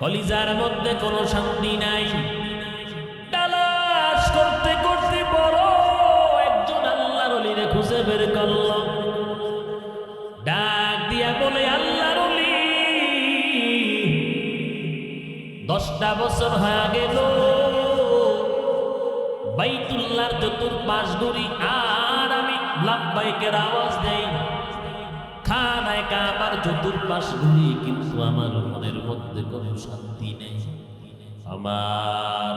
কলিজার মধ্যে কোনো শান্তি নাই। তালাশ করতে করতে বড় একজন আল্লাহর অলিরে খুঁজে বের করল। ডাক দিয়া বলে, আল্লাহর অলি, দশটা বছর হয়ে গেল। বাইতুল্লাহর চতুর্পাশ ঘুরি আর আমি লাভবাইকের আওয়াজ দেই কাবার চতুর্পাশ ঘুরি, কিন্তু আমার মনের মধ্যে কোনো শান্তি নেই। আমার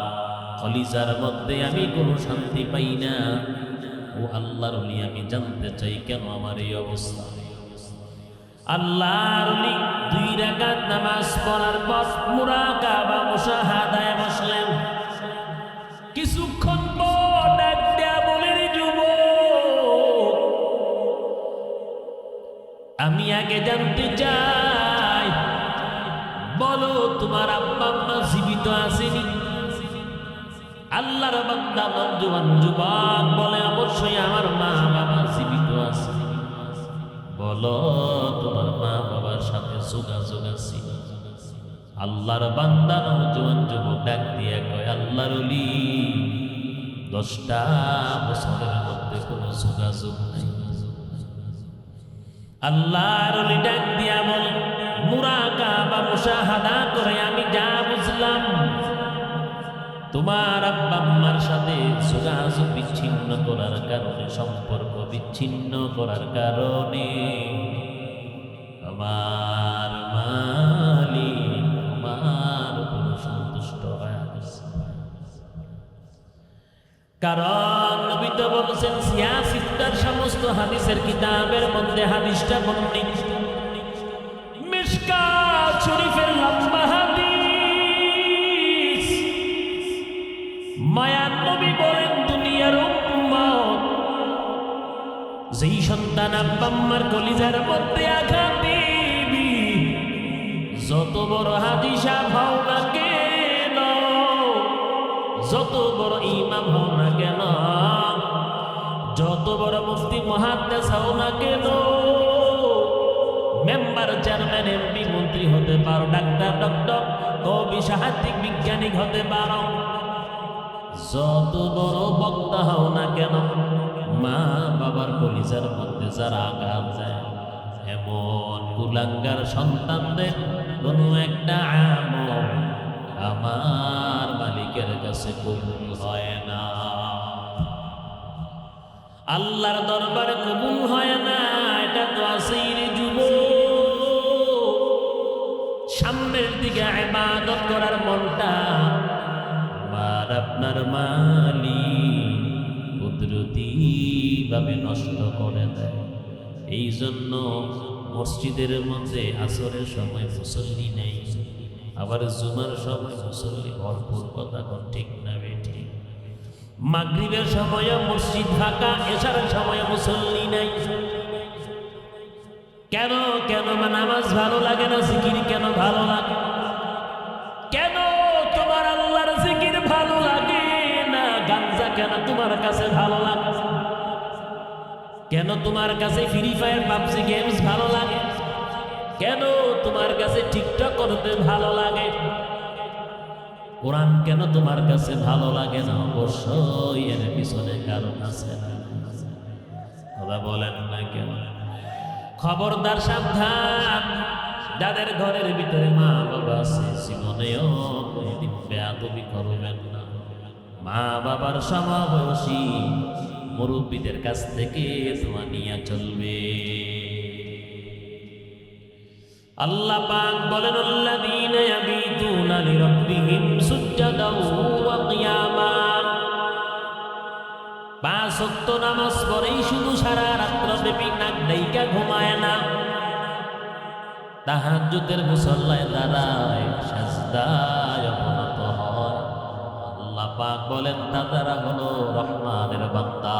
কলিজার মধ্যে আমি কোনো শান্তি পাই না। ও আল্লাহর অলি, আমি জানতে চাই কেন আমার এই অবস্থা? আল্লাহর অলি, দুই রাকাত নামাজ পড়ার পর মুরাকাবা, মুশাহাদায় বসলেন। আমি আগে জানতে চাই। বলো, তোমার আব্বা আম্মা জীবিত আসেনি আল্লাহর বান্দা নজওয়ান যুবক বলে, অবশ্যই আমার মা বাবা জীবিত আছে। বলো, তোমার মা বাবার সাথে যোগাযোগ আছে? আল্লাহর বান্দা নজওয়ান যুবক ডাক দিয়ে কয়, আল্লাহর দশটা বছরের মধ্যে কোনো যোগাযোগ নাই। আল্লাহর ডাক দিয়া বল, মুরাকা বা মুশাহাদা করে আমি যা বুঝলাম, তোমার আব্বা আম্মার সাথে যোগাযোগ বিচ্ছিন্ন করার কারণে, সম্পর্ক বিচ্ছিন্ন করার কারণে, আমার মালিক আমার উপর সন্তুষ্ট হয়ে কারণ হাদিসের কিতাবের মধ্যে হাদিসটা বর্ণিত। যেই সন্তান আব্বা আম্মার কলিজার মধ্যে আঘাত যত বড় হাদিসা বড় মুফতি মহাদ্দেশ হও না কেন মেম্বার চেয়ারম্যান, এমপি, মন্ত্রী হতে পারো, ডাক্তার, ডক্টর, কবি, সাহিত্যিক, বিজ্ঞানিক হতে পারো। যত বড় বক্তা হও না কেন, মা বাবার কলিজার মধ্যে যারা আঘাত যায় এমন কুলাঙ্গার সন্তানদের কোনো একটা আমল আমার মালিকের কাছে কবুল হয় না। আল্লাহর দরবারে কবুল হয় না, এটা তো আছেই রে যুব সামনের দিকে ইবাদত করার মনটা, আমার আপনার মালি কুদরতি ভাবে নষ্ট করে দেয়। এই জন্য মসজিদের মধ্যে আসরের সময় মুসল্লি নেই, আবার জুমার সময় মুসল্লি ভরপুর কথা ঠিক না বেঠি মাগরিবের সময় মসজিদ ফাঁকা এসার সময় মুসল্লি নাই। কেন কেন নামাজ ভালো লাগে না, জিকির কেন ভালো লাগে? কেন তোমার আল্লাহর জিকির ভালো লাগে না, গাঞ্জা কেন তোমার কাছে ভালো লাগে? কেন তোমার কাছে ফ্রি ফায়ার পাবজি গেমস ভালো লাগে? কেন তোমার কাছে টিকটক করতে ভালো লাগে? কোরআন কেন তোমার কাছে ভালো লাগে না? অবশ্যই এর পিছনে কারণ আছে। কথা বলেন না কেন? খবরদার সাবধান। যাদের ঘরের ভিতরে মা বাবা আছে, জীবনেও কোনোদিন বেয়াদবি করবেন না। মা বাবার সমবয়সী মুরব্বীদের কাছ থেকে তোমা নিয়ে চলবে। আল্লাহ পাক বলেন, আল্লাযীনা ইয়াবিতুনা লিরাব্বিহিম সুজদাও ওয়া কিয়ামা। পাঁচ ওয়াক্ত নামাজ পড়েই শুধু সারা রাত্র ব্যাপী নাক ডাইকা ঘুমায় না। তাহাজ্জুদের মুসল্লায় দাঁড়ায়, সাজদায় অবনত হয়। আল্লাহ পাক বলেন তারা হলো রহমানের বান্দা।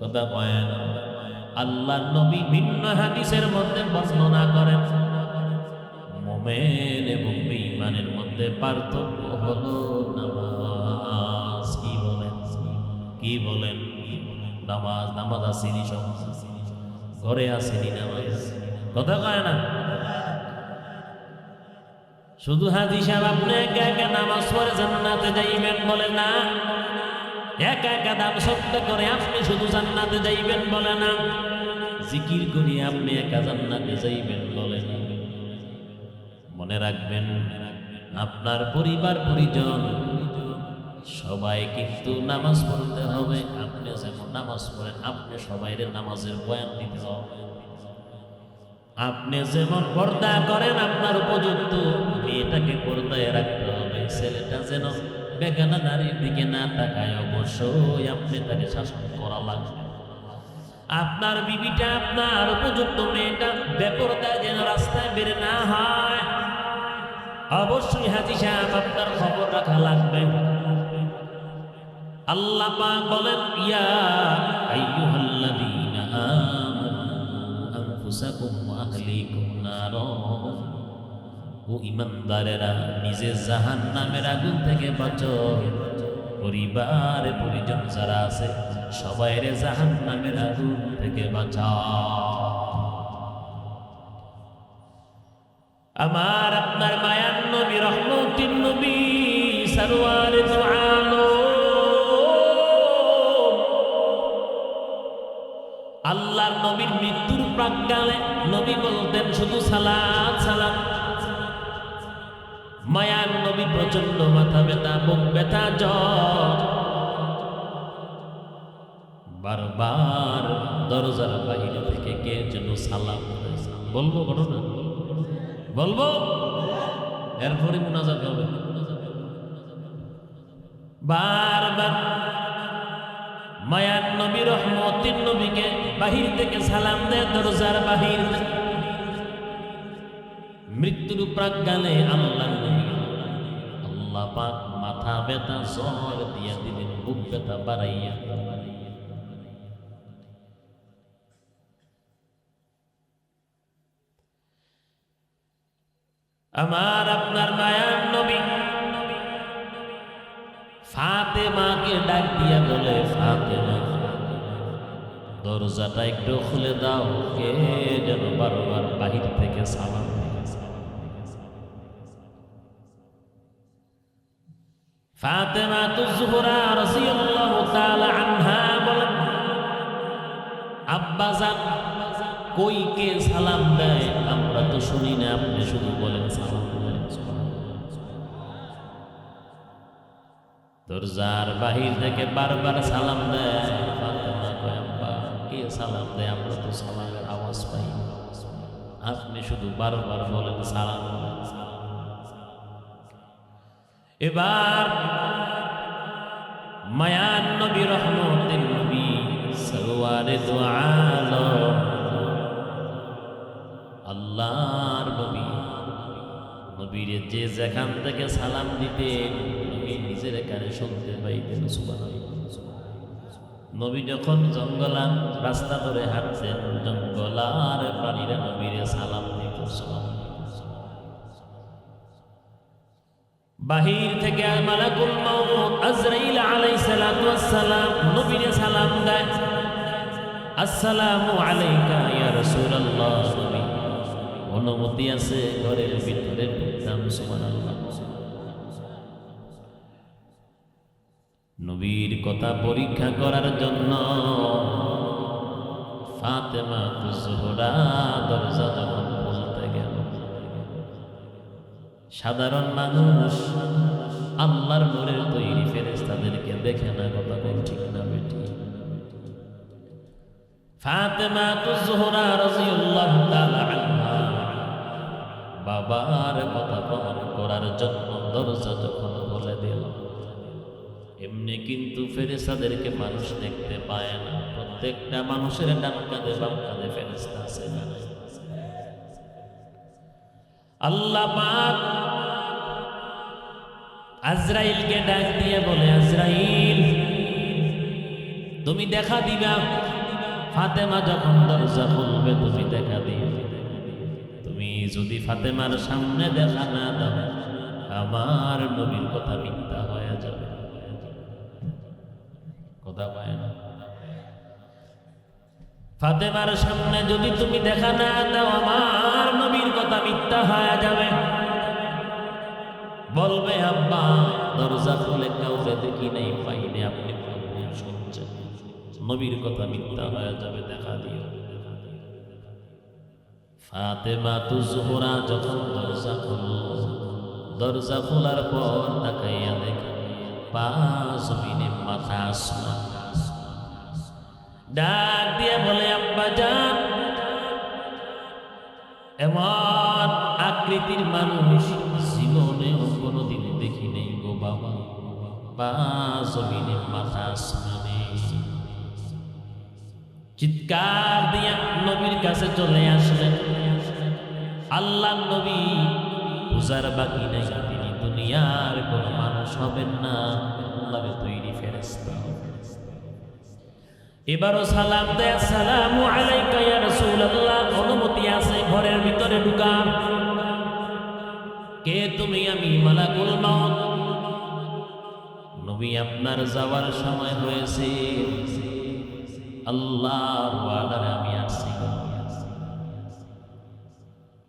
কথা কয় না আল্লাহ নবী ভিন্ন হাদিসের মধ্যে বর্ণনা করেন। মোমেন এবং বেঈমানের মধ্যে পার্থক্য হলো নামাজ। কি বলেন? কি বলেন? নামাজ নামাজ আসেনি সব। ঘরে আসেনি নামাজ। কথা কয় না? শুধু হাজি সাহেব আপনি একা একা নামাজ পড়ে জান্নাতে যাইবেন বলে না। একা একা দান সত্য করে, আপনি শুধু জান্নাতে যাইবেন বলে না। জিকির করি, আপনি একা জান্নাতে যাইবেন বলে না। মনে রাখবেন, আপনার পরিবার, পরিজন, সবাই কিন্তু নামাজ পড়তে হবে। আপনি যেমন নামাজ পড়েন, আপনি সবাইরে নামাজের বয়ান দিতে হবে। আপনি যেমন পর্দা করেন, আপনার উপযুক্ত মেয়েটাকে পর্দায় রাখতে হবে, ছেলেটা যেন বেগানা নারীর দিকে না তাকায় অবশ্যই আপনি তাকে শাসন করা লাগবে। আপনার বিবিটা, আপনার উপযুক্ত মেয়েটা বেপরদায় যেন রাস্তায় বের না হয়। অবশ্যই হাজি সাহেব, আপনার খবর রাখা লাগবে। আল্লাহ পাক বলেন, ইয়া আইয়ুহাল্লাযীনা আমানু আহলিকুম নারা ও ইমানদারেরা নিজে জাহান্নামের আগুন থেকে বাঁচো। পরিবার, পরিজন যারা আছে, সবাইরে জাহান্নামের আগুন থেকে বাঁচাও। আমার আপনার মায়ার নবী রহমতিন নবী সরওয়ার আলো আল্লাহর নবীর মৃত্যুর প্রাককালে নবী বলতেন, শুধু সালাত সালাত মায়ার নবী প্রচণ্ড মাথা ব্যথা, বুক ব্যথা, জ্বর। বারবার দরজার বাহিরে থেকে কে যেন সালাম। বলব ঘটনা? বলব? এরপরে মোনাজাত হবে। বারবার মায়ার নবী, রহমতির নবীকে বাহির থেকে সালাম দেয়, দরজার বাহির মৃত্যুর প্রাজ্ঞানে আল্লাহ আল্লাহ পাক মাথা ব্যথা জ্বর দিয়া দিলেন, বুক ব্যথা বাড়াইয়া। আমার আপনার মায়ার নবী, ফাতেমাকে ডাক দিয়া বলে, ফাতেমা, দরজাটা একটু খুলে দাও, কে যেন বারবার বাহির থেকে সালাম দিয়েছে। ফাতেমা কই কে সালাম আমরা তো শুনি না, আপনি শুধু বলেন দরজার বাহির থেকে বারবার সালাম দেয় কে সালাম দেয়? আমরা তো সালামের আওয়াজ পাই। আপনি শুধু বারবার বলেন সালাম এবার মায়ান নবী রহমতের নবী সরওয়ারে দো আলম আল্লাহর নবী, নবীর যে যেখান থেকে সালাম দিতেন, নবী নিজের কানে শুনতে পাইতেন, সুবহানাল্লাহ। নবী যখন জঙ্গলার রাস্তা ধরে হাঁটছেন জঙ্গলার প্রাণীরা নবীরে সালাম দিত, সালাম বাহির থেকে মালাকুল মাউত আজরাইল আলাইহিস সালাতু ওয়াস সালাম নবীরে সালাম দেয়। আসসালামু আলাইকা ইয়া রাসূলুল্লাহ, নবী। অনুমতি আছে ঘরের ভিতরে ঢুকতাম, সুবহানাল্লাহ। নবীর কথা পরীক্ষা করার জন্য ফাতেমা জোহরা দরজা সাধারণ মানুষ, আল্লাহর নূরের তৈরি ফেরেস তাদেরকে দেখে না, কথা কোন ঠিক না, বেটি ফাতেমা জোহরা রাদিয়াল্লাহু তাআলা আনহা, বাবার কথা প্রমাণ করার জন্য দরজা যখন বলে দিল, এমনি কিন্তু ফেরেস্তাদেরকে মানুষ দেখতে পায় না প্রত্যেকটা মানুষের ডান কাঁধে বাম কাঁধে ফেরেস্তা আছে না? আল্লাহ পাক আজরাইলকে ডাক দিয়ে বলে, আজরাইল, তুমি দেখা দিবা? ফাতেমা যখন দরজা খুলবে, তুমি দেখা দিবে। তুমি যদি ফাতেমার সামনে দেখা না দাও, আমার নবীর কথা মিথ্যা হয়ে যাবে। ফাতেমার সামনে যদি তুমি দেখা না দাও, আমার নবীর কথা মিথ্যা হয়ে যাবে। বলবে, আব্বা, দরজা খুলে কাউকে দেখি নেই, পাইনি আপনি শুনছেন নবীর কথা মিথ্যা হয়ে যাবে, দেখা দিও। ফাতেমা তু জোহরা যখন দরজা খুলল, দরজা খোলার পর তাকাইয়া দেখে, পা জমিনে মাথা আসমান। ডাক দিয়ে বলে, আব্বা যান এমন আকৃতির মানুষ জীবনেও কোনোদিন দেখি নেই গো বাবা। বা জমিনে মাথা চিৎকার দিয়া নবীর কাছে চলে আসলেন। আল্লাহ নবী পূজার বাকি নেই, তিনি দুনিয়ার কোন মানুষ হবেন না। আল্লাহর তৈরি ফেরেস্তা এবারও সালাম দেয় সালাম আলাইকা ইয়া অনুমতি আছে, ঘরের ভিতরে ঢুকান। কে তুমি আমি? মালাকুল মাউত। নবী আপনার যাওয়ার সময় হয়েছে। আল্লাহর ওয়াদারে আমি আসছি।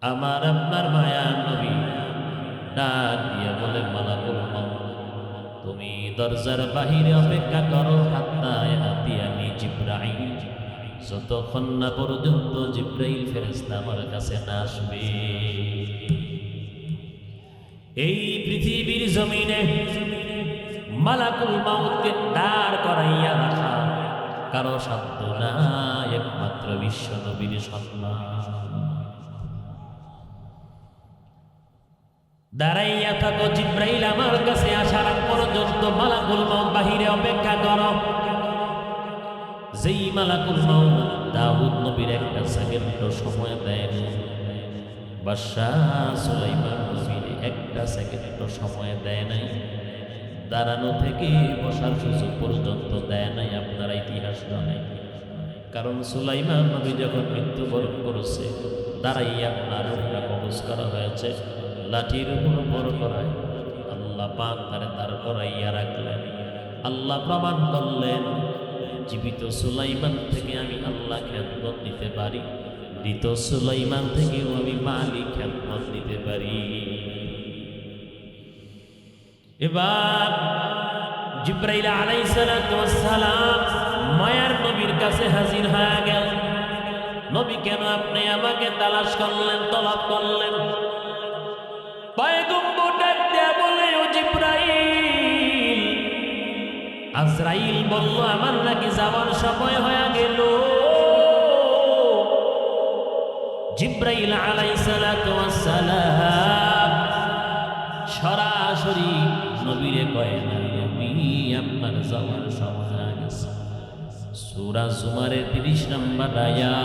আমার আপনার মায়া নবী। ডাক দিয়ে বলে, মালাকুল মাউত। তুমি দরজার বাহিরে অপেক্ষা করো হাতিয়ানি জিব্রাইল যতক্ষণ না পর্যন্ত ফেরেস্তা আমার কাছে না আসবে। এই পৃথিবীর জমিনে মালাকুল মাউতকে দাঁড় করাইয়া রাখা কারও সাধ্য নাই, একমাত্র বিশ্ব নবীর সম্মান। দাঁড়াইয়া থাকো, জিব্রাইল আমার কাছে আসার পর্যন্ত মালাকুল মাউত বাহিরে অপেক্ষা করো। যেই মালাকুল মাউত দাউদ নবীর একটা সেকেন্ড সময় দেয় বাদশাহ সুলাইমান নবীর একটা সেকেন্ড সময় দেয় নাই, দাঁড়ানো থেকে বসার সুযোগ পর্যন্ত দেয় নাই, আপনারা ইতিহাস জানেন কারণ সুলাইমান নবী যখন মৃত্যুবরণ করেছে দাঁড়াই আপনার কবজ হয়েছে। লাঠির উপর বড় করায়। আল্লাহ পাক তারে দাঁড় করাইয়া রাখলেন। আল্লাহ প্রমাণ করলেন, জীবিত সুলাইমান থেকে আমি আল্লাহ খ্যাতমত দিতে পারি, মৃত সুলাইমান থেকেও আমি মালিক খ্যাতমত দিতে পারি। এবার জিব্রাইল আলাইসালাম মায়ার নবীর কাছে হাজির হয়ে গেল। নবী, কেন আপনি আমাকে তালাশ করলেন, তলব করলেন? পয়গম্বর ডাক দেয়া বলে ও জিব্রাইল। আজরাইল বলল, আমার নাকি যাওয়ার সময় হয়ে গেল। জিব্রাইল আলাইসালাম সরাসরি নবীরে কয় নবী আপনার যাওয়ার সময় হয়ে গেছে। সুরা জুমারের তিরিশ নম্বর আয়া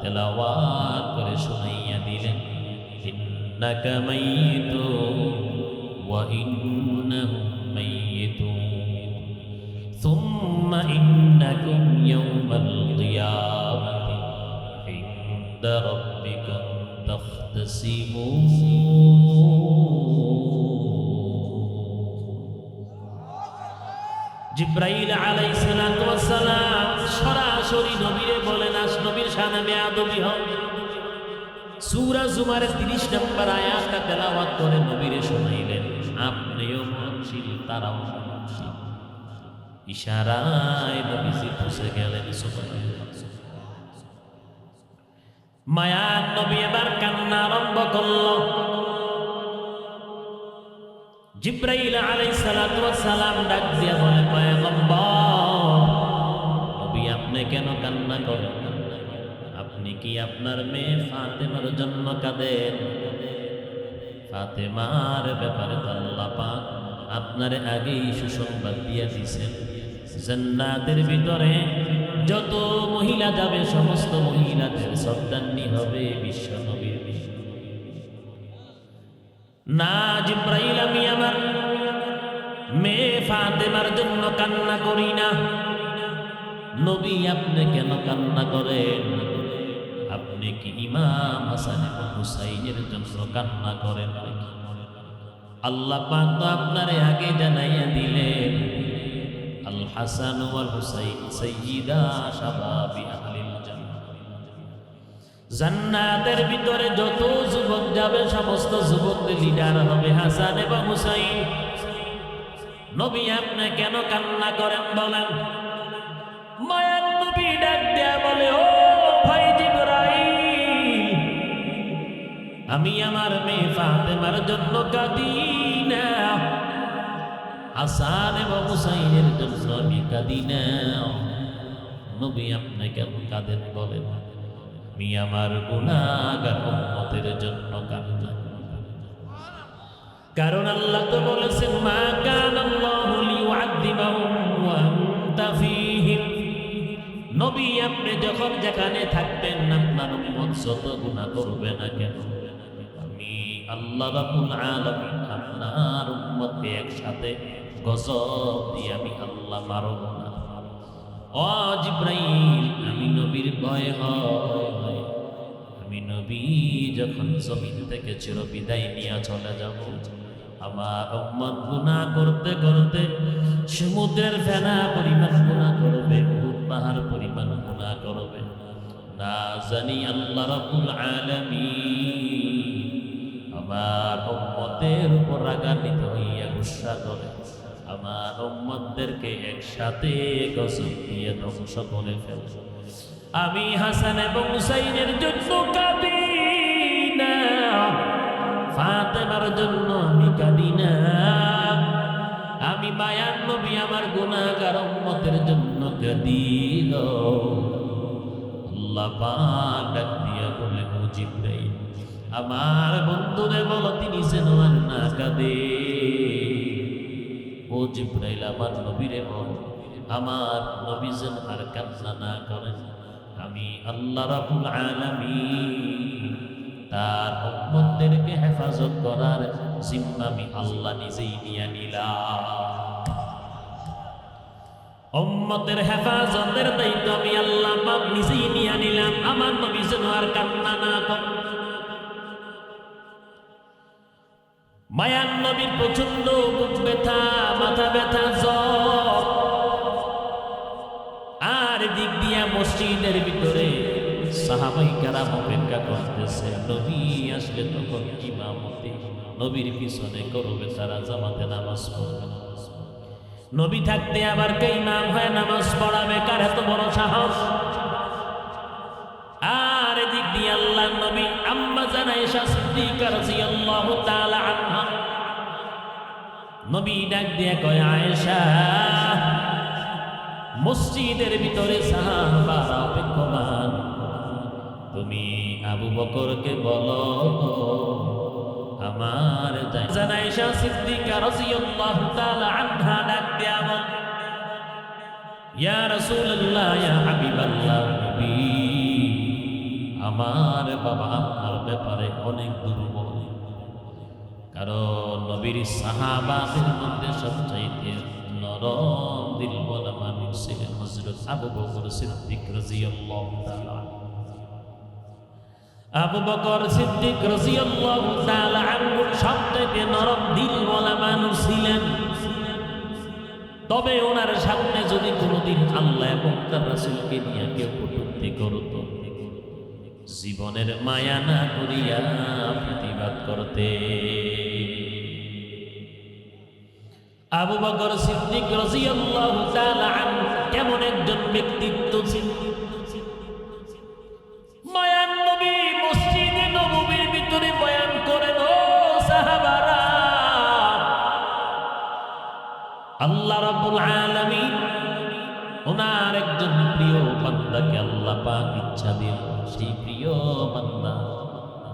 তেলাওয়াত করে শুনাইয়া দিলেন। إنك ميت وإنهم ميتون ثم إنكم يوم القيامة عند ربكم تختصمون জিব্রাইল আলাইসালাম সরাসরি নবীরে বলেন আস নবীর সামনে বেয়াদবি হোক সুরা জুমারের তিরিশ নম্বর আয়াতটা তেলাওয়াত করে নবীরে শোনাইলেন। আপনিও মনশীল, তারাও মনশীল। ইশারায় নবীজি বুঝে গেলেন। মায়ার নবী এবার কান্না আরম্ভ করল। জিব্রাইল ওয়াস সালাম ডাক দিয়া বলে, পয়গম্বর, নবী আপনি কেন কান্না করেন? কি আপনার মেয়ে ফাতেমার জন্য কাঁদেন ফাতেমার ব্যাপারে পাক আপনার আগেই সুসংবাদ দিয়ে দিছেন জান্নাতের ভিতরে যত মহিলা যাবে, সমস্ত মহিলাদের সর্দান্নি হবে বিশ্ব নবীর। বিয়ে না জিব্রাইল, আমি আমার মেয়ে ফাতেমার জন্য কান্না করি না। নবী আপনি কেন কান্না করেন? আপনি কি ইমাম হাসান এবং হুসাইনের জন্য কান্না করেন নাকি? আল্লাহ পাক তো আপনারে আগে জানাইয়া দিলেন। আল হাসান ওয়াল হুসাইন শাবাবি আহলিল জান্নাতের ভিতরে যত যুবক যাবে, সমস্ত যুবকদের লিডার হবে হাসান এবং হুসাইন। নবী আপনি কেন কান্না করেন বলেন? আমি আমার মেয়ে ফাতেমার জন্য কাঁদি না হাসান এবং হুসাইনের জন্য আমি কাঁদি না নবী আপনি কেন কাঁদেন বলেন? আমি আমার গুণাগার উম্মতের জন্য কান্না কারণ আল্লাহ তো বলেছেন, মা কান আল্লাহু লিউআযিবাহুম ওয়া নবী আপনি যখন যেখানে থাকবেন, আপনার উম্মত যত গুনাহ করবে না কেন? আল্লাহ রাব্বুল আলামিন আপনার উম্মতকে একসাথে গজব দিয়ে আমি আল্লাহ মারব না। ও জিব্রাইল, আমি নবীর ভয় হয় আমি নবী যখন জমিন থেকে চির বিদায় নিয়ে চলে যাব, আমার উম্মত গুনাহ করতে করতে সমুদ্রের ফেনা পরিমাণ গুনাহ করবে পাহাড় পরিমাণ গুনাহ করবে। না জানি আল্লাহ রাব্বুল আলামিন আমার উম্মতের উপর রাগান্বিত হইয়া গুসা করে। আমার উম্মতদেরকে একসাথে গজব দিয়ে ধ্বংস করে ফেলবে আমি হাসান এবং হুসাইনের জন্য কাঁদি না। ফাতেমার জন্য আমি কাঁদি না। আমি মায়ার নবী, আমার গুণাগার উম্মতের জন্য কাঁদিল আল্লাহ পাক দিয়া বলে, ও জিব্রাইল আমার বন্ধুরে বলো, তিনি যেন আর না কাঁদে। ও জিব্রাইল, আমার নবীরে বল, আমার নবী যেন আর কান্না না করেন। আমি আল্লাহ রাবুল আলামিন, তার উম্মতদেরকে হেফাজত করার জিম্মা আমি আল্লাহ নিজেই নিয়ে নিলাম। উম্মতের হেফাজতের দায়িত্ব আমি আল্লাহ নিজেই নিয়ে নিলাম। আমার নবী যেন আর কান্না না করে মায়ান নবীর প্রচণ্ড বুক ব্যথা, মাথা ব্যথা, জ্বর। আর দিক দিয়া মসজিদের ভিতরে সাহাবাই কারাম অপেক্ষা করতেছে, নবী, আসলে তখন ইমামতি নবীর পিছনে করবে তারা জামাতে নামাজ পড়বে। নবী থাকতে আবার কে ইমাম হয় নামাজ পড়াবে, কার এত বড় সাহস? আর এদিক দিয়ে আল্লাহ নবী আম্মা জানাইশা সিদ্দিকা রাদিয়াল্লাহু তাআলা আনহা নবী ডাক দিয়ে কয়, আয়েশা, মসজিদের ভিতরে সাহাবারা অপেক্ষমান তুমি আবু বকরকে বলো, আমার জানাইশা সিদ্দিকা রাদিয়াল্লাহু তাআলা আনহা ডাক দিয়া বল, ইয়া রাসূলুল্লাহ, ইয়া হাবিবাল্লাহ, নবী, আমার বাবা আপনার ব্যাপারে অনেক দুর্বল। কারণ নবীর সাহাবাদের মধ্যে সবচাইতে নরম দিল বলা মানুষ ছিলেন হজরত আবু বকর সিদ্দিক রাদিয়াল্লাহু তাআলা আবু বকর সিদ্দিক রাদিয়াল্লাহু তাআলা আনহু সবচাইতে নরম দিল বলা মানুষ ছিলেন তবে ওনার সামনে যদি কোনোদিন আল্লাহ এবং তার রাসূলকে নিয়ে কেউ কটূক্তি করতো জীবনের মায়া না করিয়া প্রতিবাদ করতে। আবু বকর সিদ্দিক রাদিয়াল্লাহু তাআলা আনহু কেমন একজন ব্যক্তিত্ব ছিল। ভিতরে করেন সাহাবারা, আল্লাহ রাব্বুল একজন প্রিয় প্রিয় বান্দা,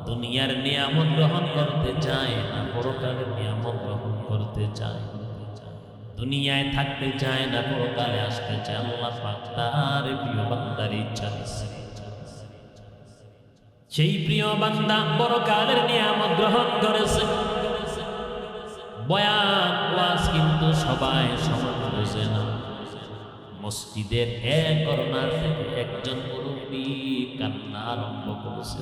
দুনিয়ার নিয়ামত গ্রহণ করতে চায় না, পরকালের নিয়ামত গ্রহণ করতে চায় দুনিয়ায় থাকতে চায় না, পরকালে আসতে চায় আল্লাহ তার প্রিয় বান্দার ইচ্ছা দিচ্ছে সেই প্রিয় বান্দা পরকালের নিয়ামত গ্রহণ করেছে। বয়ান ওয়াজ কিন্তু সবাই সমান বোঝে না। মসজিদের এক করোনার থেকে একজন মুরব্বী কান্না আরম্ভ করেছে।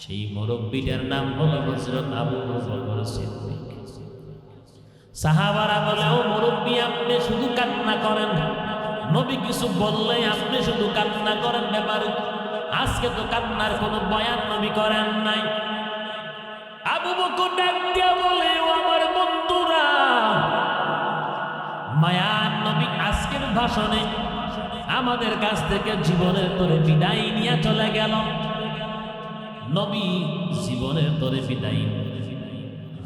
সেই মুরব্বীটার নাম হলো হজরত আবু বকর সিদ্দিক। সাহাবারা বলে, ও মুরব্বী, আপনি শুধু কান্না করেন। নবী কিছু বললে আপনি শুধু কান্না করেন, ব্যাপারে আজকে তো কান্নার কোনো বয়ান নবী করেন নাই। আবু বকর ডাক দিয়া বলে, ও আমার বন্ধুরা, মায়ার নবী আজকের ভাষণে আমাদের কাছ থেকে জীবনের তোরে বিদায় নিয়ে চলে গেল। নবী জীবনের তোরে বিদায়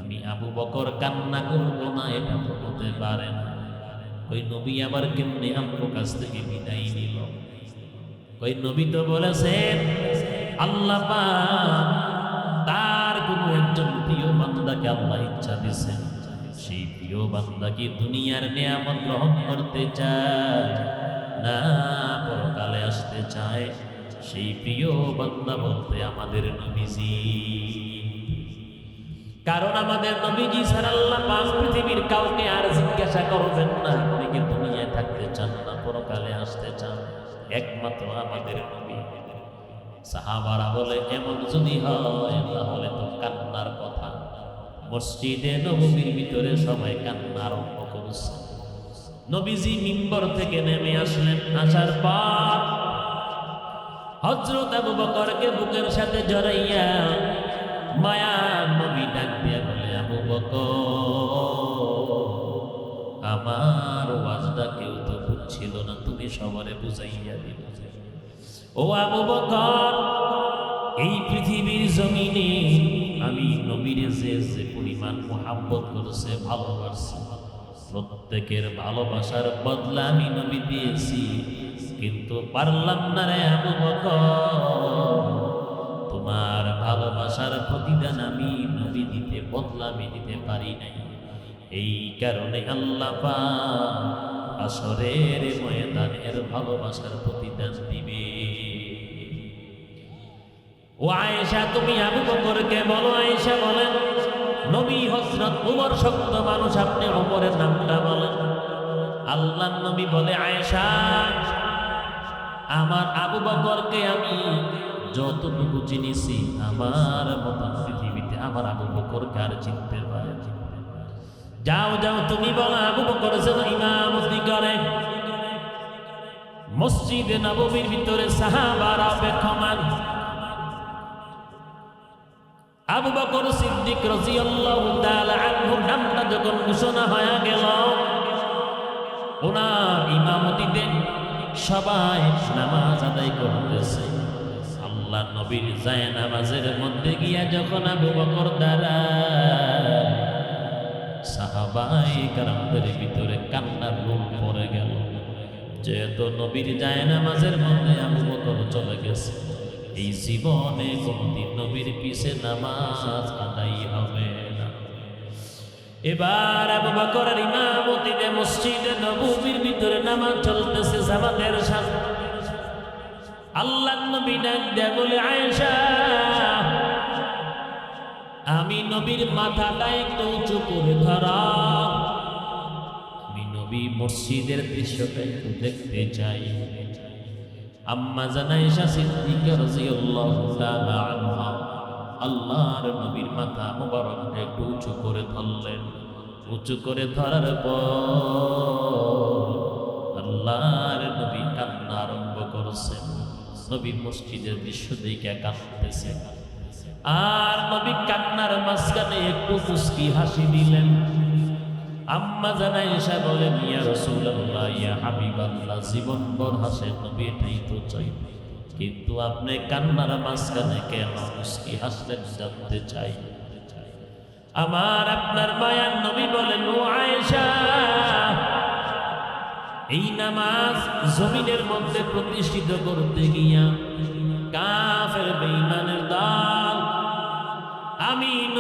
আমি আবু বকর কান্না করব না, এটা তো হতে পারে না। ওই নবী আবার কেমনে আমার কাছ থেকে বিদায় নিল? ওই নবী তো বলেছেন, আল্লাহ তার কোনো একজন প্রিয় বান্দাকে আল্লাহ ইচ্ছা দিছেন সেই প্রিয় বান্দা কি দুনিয়ার নিয়ামত গ্রহণ করতে চায়? না পরকালে আসতে চায় সেই প্রিয় বান্দা বলতে আমাদের নবীজি। কারণ আমাদের নবীজি স্যার আল্লাহ পাক পৃথিবীর কাউকে আর জিজ্ঞাসা করবেন না, আপনি কি দুনিয়ায় থাকতে চান না, পরকালে আসতে চান? একমাত্র আমাদের নবী। সাহাবারা বলে, এমন যদি হয়, তাহলে তো কান্নার কথা। মসজিদে নবীর ভিতরে সবাই কান্না আরম্ভ করেছে নবীজি মিম্বর থেকে নেমে আসলেন আসার পর হজরত আবু বকরকে বুকের সাথে জড়াইয়া মায়া নবী ডাক দিয়া বলে, আবু বকর, আমার ওয়াজটা কেউ তো বুঝছিল না, তুমি সবারে বুঝাইয়া দিলে ও আবু বকর, এই পৃথিবীর জমিনে আমি নবীরে যে যে পরিমাণ মোহাব্বত করেছে, ভালোবাসছে প্রত্যেকের ভালোবাসার বদলা আমি নবী দিয়েছি, কিন্তু পারলাম না রে আবু তোমার ভালোবাসার প্রতিদান আমি নবী দিতে, বদলা আমি দিতে পারি নাই। এই কারণে আল্লাহ আসরের ময়দানের ভালোবাসার প্রতিদান দিবে। ও আয়েশা, তুমি আবু বকরকে বলো, আয়েশা বলেন নবী হযরত উমর শক্ত মানুষ আপনি ওমরের নামটা বলেন আল্লাহ নবী বলে, আয়েশা, আমার আবু বকরকে আমি যতটুকু চিনিছি আমার মতন পৃথিবীতে আমার আবু বকরকে আর চিনতে পারে। যাও যাও, তুমি বলো, আবু বকর যেন ইমামতি করে মসজিদে নববীর ভিতরে সাহাবারা অপেক্ষমান আবু বকর সিদ্দিক রাদিয়াল্লাহু তাআলা আনহুর নামটা যখন ঘোষণা হয়ে গেল, ওনার ইমামতিতে সবাই নামাজ আদায় করতেছে। আল্লাহ নবীর যায় নামাজের মধ্যে গিয়া যখন আবু বকর দাঁড়ায়, সাহাবাই কারামদের ভিতরে কান্নার রূপ পড়ে গেল। যেহেতু নবীর যায় নামাজের মধ্যে আবু বকর চলে গেছে এই জীবনে কোনদিন নবীর পিছে নামাজ আদায় হবে না। এবার আবু বকরের ইমামতিতে মসজিদে নববীর ভিতরে নামাজ চলতেছে, জামাতের সাথে আল্লাহ নবী ডাক দেয়া, বলে, আয়েশা, আমি নবীর মাথাটা একটু উঁচু করে ধরা আমি নবী মসজিদের দৃশ্যটা একটু দেখতে চাই। আম্মা জানাইশা সিদ্দিকা রাদিয়াল্লাহু তাআলা আনহা, আল্লাহর নবীর মাথা মোবারকটা একটু উঁচু করে ধরলেন। উঁচু করে ধরার পর আল্লাহর নবী কান্না আরম্ভ করেছেন। নবী মসজিদের দৃশ্য দেখে কাঁদতেছেন। আর নবী কান্নার মাঝখানে একটু মুস্কি হাসি দিলেন। আম্মা জানা এসা বলেন, ইয়া রাসূলুল্লাহ, ইয়া হাবিবাল্লাহ, জীবন ভর হাসেন নবী, এটাই তো চাই। কিন্তু আপনি কান্নার মাঝখানে কেন মুস্কি হাসলেন জানতে চাই। আমার আপনার মায়ার নবী বলেন, ও আয়েশা, এই নামাজ জমিনের মধ্যে প্রতিষ্ঠিত করতে গিয়া কাফের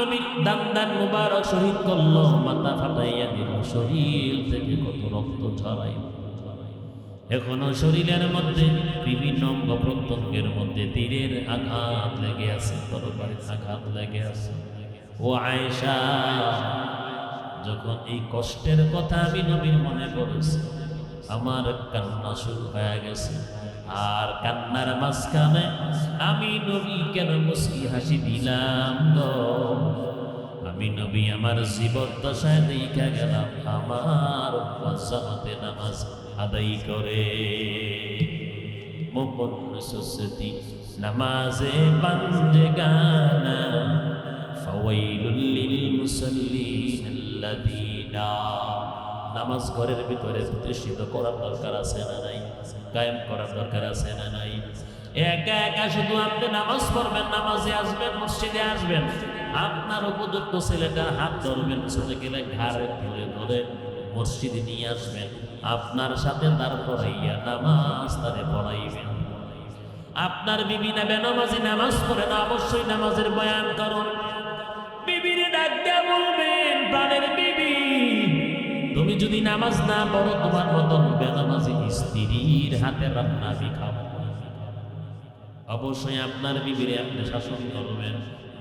নবীর দান মুবারক শহীদ করল, মাথা ফাটাইয়া দিল, শরীর থেকে কত রক্ত ছড়াই এখনও শরীরের মধ্যে বিভিন্ন অঙ্গ প্রত্যঙ্গের মধ্যে তীরের আঘাত লেগে আছে, তরবারির আঘাত লেগে আছে। ও আয়েশা, যখন এই কষ্টের কথা আমি নবীর মনে পড়েছি, আমার কান্না শুরু হয়ে গেছে। আর কান্নার মাঝখানে আমি নবী কেন মুস্কি হাসি দিলাম গো? আমি নবী আমার জীবন দশায় দেখা গেলাম, আমার জামাতে নামাজ আদায় করে। মোপন সুসতি নামাজে বান্দে গানা। ফাওয়াইলুল লিল মুসাল্লিন আল্লাযীনা নামাজ ঘরের ভিতরে প্রতিষ্ঠিত করার দরকার আছে না নাই? কায়েম করার দরকার আছে না নাই? একা একা শুধু আপনি নামাজ পড়বেন, নামাজে আসবেন, মসজিদে আসবেন। আপনার উপযুক্ত হাত ধরবেন ছোটে গেলে ঘাড়ে ধরে ধরে মসজিদে নিয়ে আসবেন। আপনার সাথে তার পড়াইয়া নামাজ তারে পড়াইবেন। আপনার বিবি না বেনামাজি নামাজ পড়ে না, অবশ্যই নামাজের বয়ান করুন। বিবিরে ডাক বলবেন, প্রাণের তুমি যদি নামাজ না পড়ো, তোমার মতন বেনামাজি স্ত্রীর হাতে রান্না খাব। অবশ্যই আপনার বিবিরে আপনি শাসন করবেন।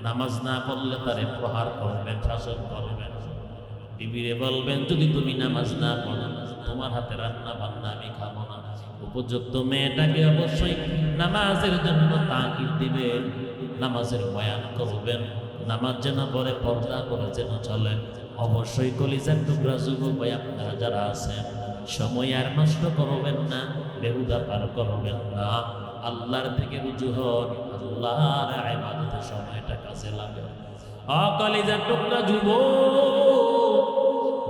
নামাজ না পড়লে তারে প্রহার করবেন, শাসন করবেন। বিবিরে বলবেন, যদি তুমি নামাজ না পড়ো, তোমার হাতে রান্না বান্না আমি খাব না। উপযুক্ত মেয়েটাকে অবশ্যই নামাজের জন্য তাকিদ দিবেন, নামাজের বয়ান করবেন। নামাজ যেন পরে পর্দা করে যেন চলে। অবশ্যই কলিজার টুকরা যুবক ভাই, আপনারা যারা আছেন, সময় আর নষ্ট করবেন না বেহুদা পার করবেন না। আল্লাহর থেকে রুজু হন, আল্লাহর ইবাদতের সময়টা কাজে লাগে। অকলিজার টুকরা যুবক,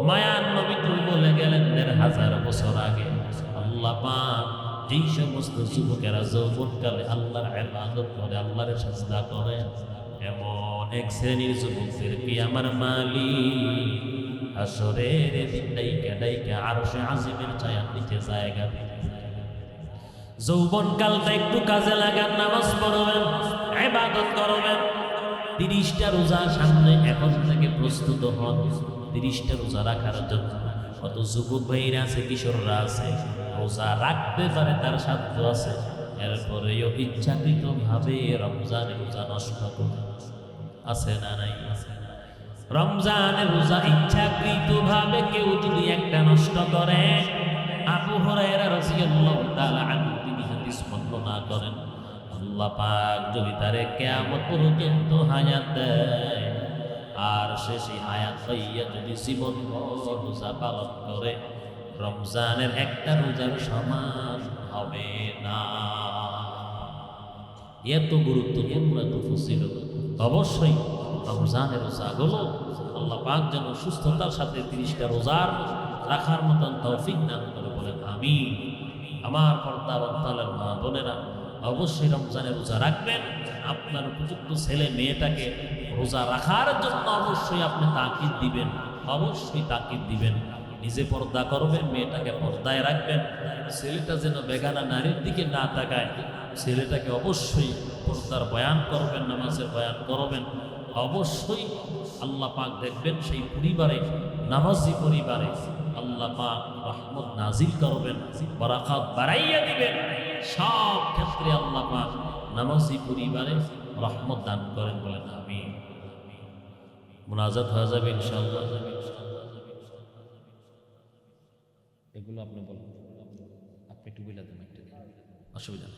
মায়ার নবী তুই বলে গেলেন দেড় হাজার বছর আগে, আল্লাহ পাক যেই সমস্ত যুবকেরা যৌবনকালে আল্লাহর ইবাদত করে, আল্লাহর সাজদা করে এমন এক শ্রেণির যুবকদেরকে আমার মালিক? আসরের দিন ডাইকা ডাইকা আরও সে আজিমের ছায়ার নিচে জায়গা যৌবন কালটা একটু কাজে লাগান, নামাজ পড়বেন, ইবাদত করবেন। তিরিশটা রোজা সামনে এখন থেকে প্রস্তুত হন। তিরিশটা রোজা রাখার জন্য কত যুবক ভাইরা আছে, কিশোররা আছে, রোজা রাখতে পারে, তার সাধ্য আছে। এরপরেও ইচ্ছাকৃত ভাবে রমজানে রোজা নষ্ট করে আছে না নাই? রমজানের রোজা ইচ্ছাকৃত ভাবে কেউ যদি একটা নষ্ট করে, আবু হরাইরা রাদিয়াল্লাহু তাআলা আনহু, তিনি হাদিস বর্ণনা করেন, আল্লাহ পাক যদি তারে কিয়ামত পর্যন্ত হায়াত দেয়, আর সে সেই হায়াত পাইয়া যদি জীবন রোজা পালন করে, রমজানের একটা রোজার সমান হবে না। এত গুরুত্বপূর্ণ এত ফসিল অবশ্যই রমজানের রোজাগুলো আল্লাহ পাক যেন সুস্থতার সাথে তিরিশটা রোজার রাখার মতন তৌফিক দান করে বলেন আমি আমার পর্দার অন্তালের মা বোনেরা, অবশ্যই রমজানের রোজা রাখবেন। আপনার উপযুক্ত ছেলে মেয়েটাকে রোজা রাখার জন্য অবশ্যই আপনি তাকিদ দিবেন, অবশ্যই তাকিদ দিবেন। নিজে পর্দা করবেন, মেয়েটাকে পর্দায় রাখবেন। ছেলেটা যেন বেগানা নারীর দিকে না তাকায় ছেলেটাকে অবশ্যই পর্দার বয়ান করবেন নামাজের বয়ান করবেন। অবশ্যই আল্লাহ পাক দেখবেন সেই পরিবারে নামাজি পরিবারে আল্লাহ পাক রহমত নাজিল করবেন বরাকাত বাড়াইয়া দিবেন। সব ক্ষেত্রে আল্লাহ পাক নামাজি পরিবারে রহমত দান করেন বলেন আমি মুনাজাত হয়ে যাবে ইনশাআল্লাহ। এগুলো আপনি বলেন। আপনি একটু বলে দেন একটা অসুবিধা